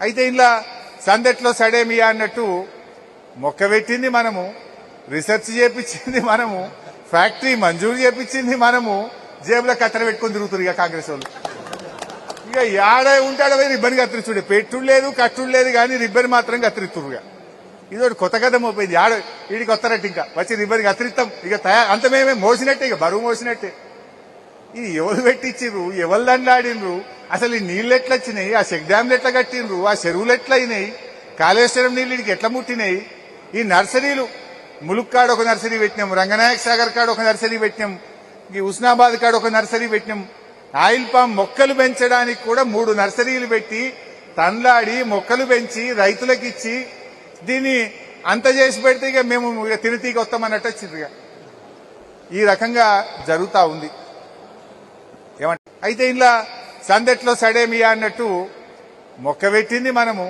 అయితే ఇలా సందట్లో సడేమియా అన్నట్టు మొక్క పెట్టింది మనము రీసెర్చ్ చేపించింది మనము ఫ్యాక్టరీ మంజూరు చేపించింది మనము జేబులో కత్తెర పెట్టుకొని తిరుగుతారు ఇక కాంగ్రెస్ వాళ్ళు. ఇక యాడ ఉంటాడో రిబ్బన్ కత్తిరిస్తుడే పెట్టుడు లేదు కట్టుడు లేదు కానీ రిబ్బన్ మాత్రం కత్తిరిస్తురుగా ఇది ఒకటి కొత్త కథ మోపోయింది ఆడ వీడికి వస్తారట ఇంకా. వచ్చి రిబ్బన్ కత్తిరిస్తాం ఇక తయారు అంత మేమే మోసినట్టే ఇక బరువు మోసినట్టే. ఇది ఎవరు పెట్టించిర్రు ఎవరు దండాడినరు అసలు ఈ నీళ్ళు ఎట్లా వచ్చినాయి ఆ చెక్ డ్యాంలు ఎట్లా కట్టిండ్రు? ఆ చెరువులు ఎట్లా అయినాయి కాళేశ్వరం నీళ్ళు ఇడికి ఎట్లా ముట్టినాయి? ఈ నర్సరీలు ములుక్ కాడ ఒక నర్సరీ పెట్టినాం రంగనాయక సాగర్ కాడ ఒక నర్సరీ పెట్టినాం ఈ ఉస్నాబాద్ కాడ ఒక నర్సరీ పెట్టినాం. ఆయిల్ పామ్ మొక్కలు పెంచడానికి కూడా మూడు నర్సరీలు పెట్టి తండ్లాడి మొక్కలు పెంచి రైతులకు ఇచ్చి దీన్ని అంత చేసి పెడితే ఇక మేము ఇక తిరితీకి వస్తామన్నట్టు వచ్చింది ఇక. ఈ రకంగా జరుగుతా ఉంది. అయితే ఇలా సందట్లో సడేమియా అన్నట్టు మొక్క పెట్టింది మనము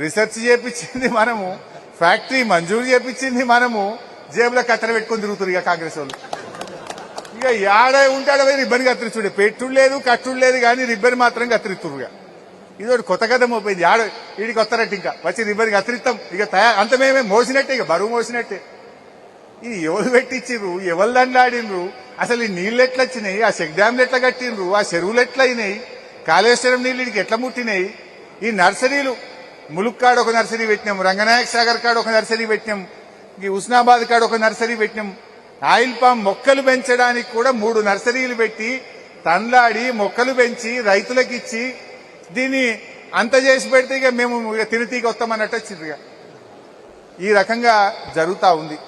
రీసెర్చ్ చేపించింది మనము ఫ్యాక్టరీ మంజూరు చేపించింది మనము జేబులో కత్తెర పెట్టుకొని తిరుగుతారు ఇక కాంగ్రెస్ వాళ్ళు. ఇక ఏడ ఉంటాడో రిబ్బన్ కత్తిరిస్తుడే పెట్టుడు లేదు కట్టుడు లేదు కానీ రిబ్బన్ మాత్రం కత్తిరిస్తురుగా ఇది ఒకటి కొత్త కథ మోపోయింది ఆడ వీడికి వస్తారట ఇంకా. వచ్చి రిబ్బన్ కత్తిరిస్తాం ఇక తయారు అంత మేమే మోసినట్టే ఇక బరువు మోసినట్టే. ఇది ఎవరు పెట్టించిర్రు? ఎవరు దండాడినరు అసలు ఈ నీళ్ళు ఎట్లా వచ్చినాయి ఆ చెక్ డ్యాంలు ఎట్లా కట్టిండ్రు? ఆ చెరువులు ఎట్లా అయినాయి కాళేశ్వరం నీళ్ళు ఇడికి ఎట్లా ముట్టినాయి? ఈ నర్సరీలు ములుక్కాడ ఒక నర్సరీ పెట్టినాం రంగనాయక సాగర్ కాడ ఒక నర్సరీ పెట్టినాం ఈ ఉస్నాబాద్ కాడ ఒక నర్సరీ పెట్టినాం. ఆయిల్ పామ్ మొక్కలు పెంచడానికి కూడా మూడు నర్సరీలు పెట్టి తండ్లాడి మొక్కలు పెంచి రైతులకు ఇచ్చి దీన్ని అంత చేసి పెడితే ఇక మేము ఇక తిరితీకి వస్తామన్నట్టు వచ్చింది ఇక. ఈ రకంగా జరుగుతా ఉంది.